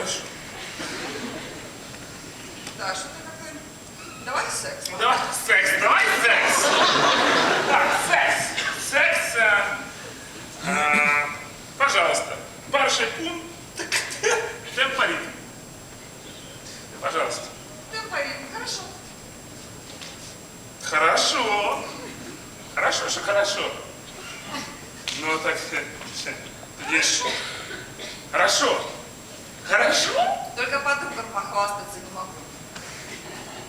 Хорошо. Да, что ты такой? Давай секс. Давай секс, давай секс. Так, секс. Секс. э, пожалуйста. Паршепун. Темпорит. Пожалуйста. Темпоритм, хорошо. Хорошо. Хорошо, что хорошо. Ну так, э, видишь. Хорошо. Хорошо? Только подругам похвастаться не могу.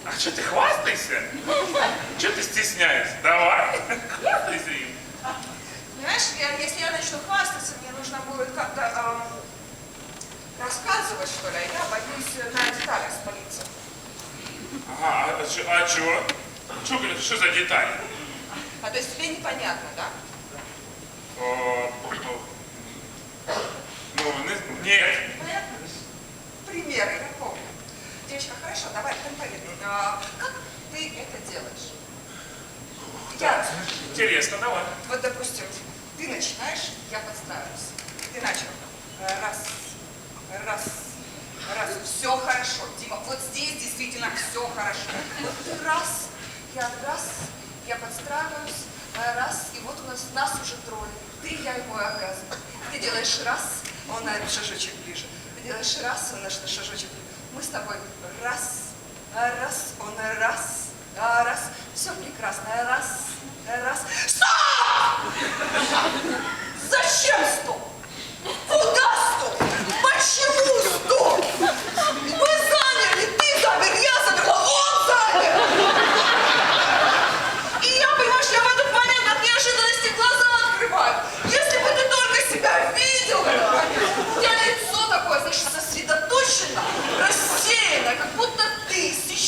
А что ты хвастайся? Что ты стесняешься? Давай, хвастайся им. Понимаешь, я- если я начну хвастаться, мне нужно будет как-то эм, рассказывать, что ли, а я боюсь на деталях спалиться. Ага, а чё? А чё? Чё, говорит, что за детали? А то есть тебе непонятно, да? О, ну, ну, не- нет. А, как ты это делаешь? Я, Интересно, давай. вот, допустим, ты начинаешь, я подстраиваюсь. Ты начал. Э, Раз, раз, раз. Все хорошо, Дима. Вот здесь действительно все хорошо. Вот ты раз, я раз, я подстраиваюсь, э, раз, и вот у нас нас уже трое. Ты, я и мой оргазм. Ты делаешь раз, он на шажочек ближе. Ты делаешь раз, он на ш- шажочек ближе. Мы с тобой раз, раз, он раз, раз. Все прекрасно. Раз,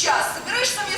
час собираешь сам